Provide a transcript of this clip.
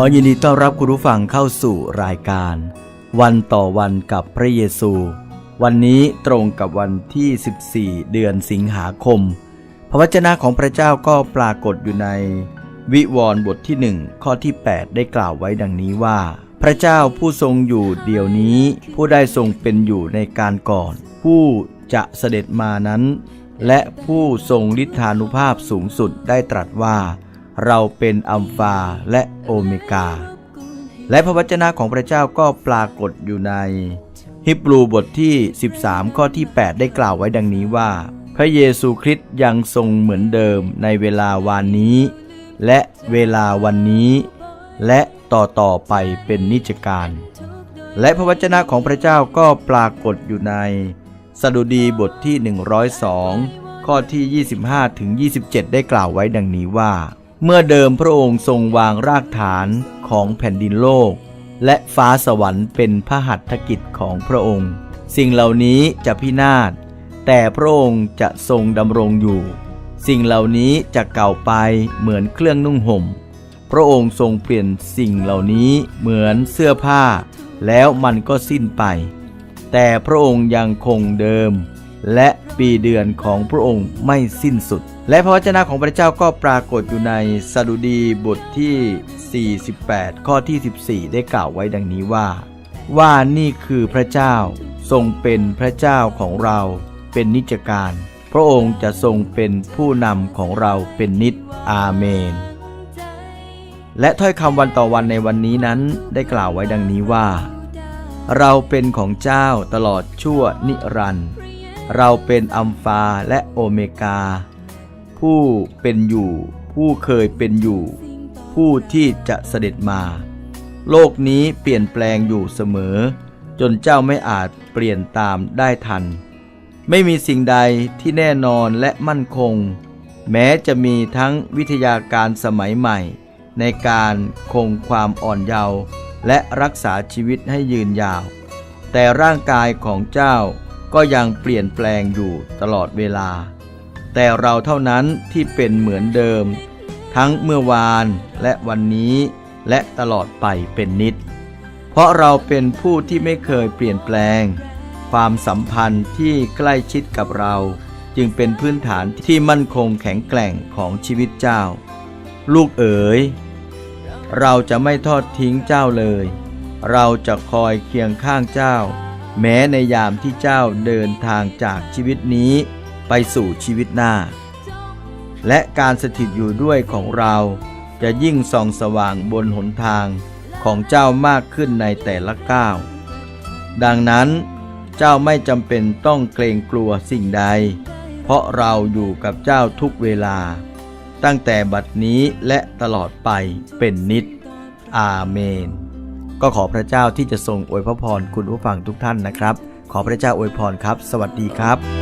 ขอยินดีต้อนรับคุณผู้ฟังเข้าสู่รายการ วันต่อวันกับพระเยซู วันนี้ตรงกับวันที่ 14 เดือนสิงหาคม พระวจนะของพระเจ้าก็ปรากฏอยู่ใน วิวรณ์บทที่หนึ่งข้อที่ 8 ได้กล่าวไว้ดังนี้ว่า พระเจ้าผู้ทรงอยู่เดี๋ยวนี้ ผู้ได้ทรงเป็นอยู่ในการก่อน ผู้จะเสด็จมานั้น และผู้ทรงฤทธานุภาพสูงสุดได้ตรัสว่า เราเป็นอัมฟาและโอเมกา และพระวจนะของพระเจ้าก็ปรากฏอยู่ใน ฮิบรูบทที่ 13 ข้อที่ 8 ได้กล่าวไว้ดังนี้ว่า พระเยซูคริสต์ยังทรงเหมือนเดิมในเวลาวานนี้ และเวลาวันนี้ และต่อต่อไปเป็นนิจการ และพระวจนะของพระเจ้าก็ปรากฏอยู่ในสดุดีบทที่ 102 ข้อที่ 25ถึง27 ได้กล่าวไว้ดังนี้ว่า เมื่อเดิมพระองค์ทรงวางรากฐานของแผ่นดินโลก และฟ้าสวรรค์เป็นพระหัตถกิจของพระองค์ สิ่งเหล่านี้จะพินาศ แต่พระองค์จะทรงดำรงอยู่ สิ่งเหล่านี้จะเก่าไปเหมือนเครื่องนุ่งห่ม พระองค์ทรงเปลี่ยนสิ่งเหล่านี้เหมือนเสื้อผ้า แล้วมันก็สิ้นไป แต่พระองค์ยังคงเดิม และ ปีเดือนของพระองค์ไม่สิ้นสุด และพระวจนะของพระเจ้าก็ปรากฏอยู่ในสดุดีบทที่ 48 ข้อที่ 14 ได้กล่าวไว้ดังนี้ว่า ว่านี่คือพระเจ้าทรงเป็นพระเจ้าของเราเป็นนิจการ พระองค์จะทรงเป็นผู้นำของเราเป็นนิจอาเมน และถ้อยคำวันต่อวันในวันนี้นั้นได้กล่าวไว้ดังนี้ว่า เราเป็นของเจ้าตลอดชั่วนิรันดร์ เราเป็นอัมฟาและโอเมกา ผู้เป็นอยู่ ผู้เคยเป็นอยู่ ผู้ที่จะเสด็จมา โลกนี้เปลี่ยนแปลงอยู่เสมอ จนเจ้าไม่อาจเปลี่ยนตามได้ทัน ไม่มีสิ่งใดที่แน่นอนและมั่นคง แม้จะมีทั้งวิทยาการสมัยใหม่ ในการคงความอ่อนเยาว์และรักษาชีวิตให้ยืนยาว แต่ร่างกายของเจ้า ก็ยังเปลี่ยนแปลงอยู่ตลอดเวลา แต่เราเท่านั้นที่เป็นเหมือนเดิม ทั้งเมื่อวานและวันนี้ และตลอดไปเป็นนิด เพราะเราเป็นผู้ที่ไม่เคยเปลี่ยนแปลง ความสัมพันธ์ที่ใกล้ชิดกับเรา จึงเป็นพื้นฐานที่มั่นคงแข็งแกร่งของชีวิตเจ้า ลูกเอ๋ยเราจะไม่ทอดทิ้งเจ้าเลย เราจะคอยเคียงข้างเจ้า แม้ในยามที่เจ้าเดินทางจากชีวิตนี้ไปสู่ชีวิตหน้า และการสถิตอยู่ด้วยของเราจะยิ่งส่องสว่างบนหนทางของเจ้ามากขึ้นในแต่ละก้าว ดังนั้นเจ้าไม่จำเป็นต้องเกรงกลัวสิ่งใด เพราะเราอยู่กับเจ้าทุกเวลา ตั้งแต่บัดนี้และตลอดไปเป็นนิจอาเมน ก็ขอพระเจ้าที่จะทรงอวยพระพรคุณผู้ฟังทุกท่านนะครับ ขอพระเจ้าอวยพรครับ สวัสดีครับ